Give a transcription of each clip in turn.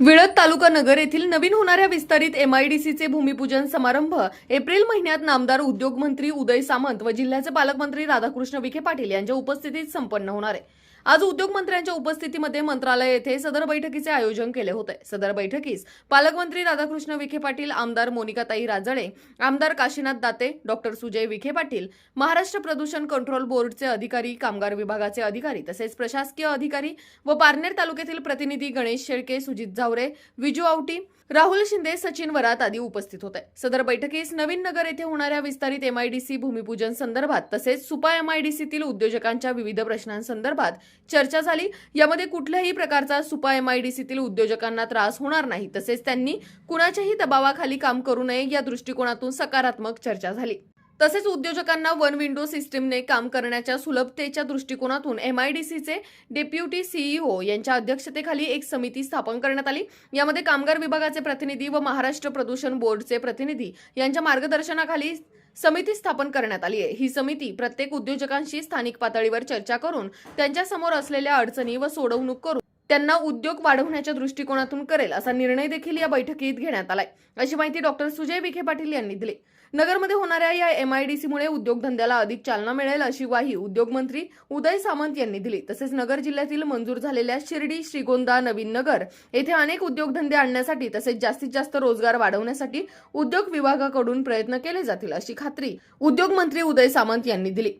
विळद तालुका नगर येथील नवीन होणाऱ्या विस्तारित एमआयडीसीचे भूमिपूजन समारंभ एप्रिल महिन्यात नामदार उद्योगमंत्री उदय सामंत व जिल्ह्याचे पालकमंत्री राधाकृष्ण विखे पाटील यांच्या उपस्थितीत संपन्न होणार आहे. आज उद्योगमंत्र्यांच्या उपस्थितीमध्ये मंत्रालय येथे सदर बैठकीचे आयोजन केले होते. सदर बैठकीस पालकमंत्री राधाकृष्ण विखे पाटील आमदार मोनिकाताई राजळे आमदार काशीनाथ दाते डॉक्टर सुजय विखे पाटील महाराष्ट्र प्रदूषण कंट्रोल बोर्डचे अधिकारी कामगार विभागाचे अधिकारी तसेच प्रशासकीय अधिकारी व पारनेर तालुक्यातील प्रतिनिधी गणेश शेळके सुजित झावरे विजू आवटी राहुल शिंदे सचिन वरात आदी उपस्थित होते. सदर बैठकीस नवीन नगर येथे होणाऱ्या विस्तारित एमआयडीसी भूमिपूजन संदर्भात तसेच सुपा एमआयडीसीतील उद्योजकांच्या विविध प्रश्नांसंदर्भात चर्चा झाली. यामध्ये कुठल्याही प्रकारचा सुपा एमआयडीसीतील उद्योजकांना त्रास होणार नाही. तसेच त्यांनी कुणाच्याही दबावाखाली काम करू नये या दृष्टिकोनातून सकारात्मक चर्चा झाली. तसेच उद्योजकांना वन विंडो सिस्टीमने काम करण्याच्या सुलभतेच्या दृष्टिकोनातून एमआयडीसीचे डेप्युटी सीईओ यांच्या अध्यक्षतेखाली एक समिती स्थापन करण्यात आली. यामध्ये कामगार विभागाचे प्रतिनिधी व महाराष्ट्र प्रदूषण बोर्डचे प्रतिनिधी यांच्या मार्गदर्शनाखाली समिती स्थापन करण्यात आली आहे. ही समिती प्रत्येक उद्योजकांशी स्थानिक पातळीवर चर्चा करून त्यांच्यासमोर असलेल्या अडचणी व सोडवणूक करून त्यांना उद्योग वाढवण्याच्या दृष्टिकोनातून करेल असा निर्णय देखील या बैठकीत घेण्यात आलाय. अशी माहिती डॉक्टर सुजय विखे पाटील यांनी दिली. नगरमध्ये होणाऱ्या या एमआयडीसीमुळे उद्योगधंद्याला अधिक चालना मिळेल अशी ग्वाही उद्योगमंत्री उदय सामंत यांनी दिली. तसेच नगर जिल्ह्यातील मंजूर झालेल्या शिर्डी श्रीगोंदा नवीन नगर येथे अनेक उद्योगधंदे आणण्यासाठी तसेच जास्तीत जास्त रोजगार वाढवण्यासाठी उद्योग विभागाकडून प्रयत्न केले जातील अशी खात्री उद्योगमंत्री उदय सामंत यांनी दिली.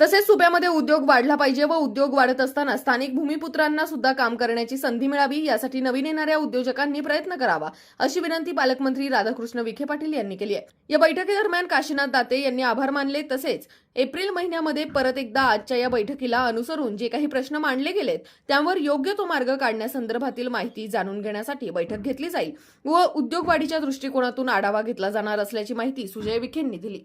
तसेच सुप्यामध्ये उद्योग वाढला पाहिजे व उद्योग वाढत असताना स्थानिक भूमिपुत्रांना सुद्धा काम करण्याची संधी मिळावी यासाठी नवीन येणाऱ्या उद्योजकांनी प्रयत्न करावा अशी विनंती पालकमंत्री राधाकृष्ण विखे पाटील यांनी केली आहे. या बैठकीदरम्यान काशीनाथ दाते यांनी आभार मानले तसेच एप्रिल महिन्यामध्ये परत एकदा आजच्या या बैठकीला अनुसरून जे काही प्रश्न मांडले गेलेत त्यावर योग्य तो मार्ग काढण्यासंदर्भातील माहिती जाणून घेण्यासाठी बैठक घेतली जाईल व उद्योग वाढीच्या दृष्टिकोनातून आढावा घेतला जाणार असल्याची माहिती सुजय विखेंनी दिली.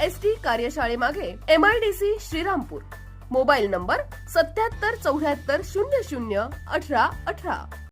एस टी कार्यशाळेमागे एमआयडीसी श्रीरामपूर. मोबाईल नंबर सत्याहत्तर चौऱ्याहत्तर शून्य शून्य अठरा अठरा.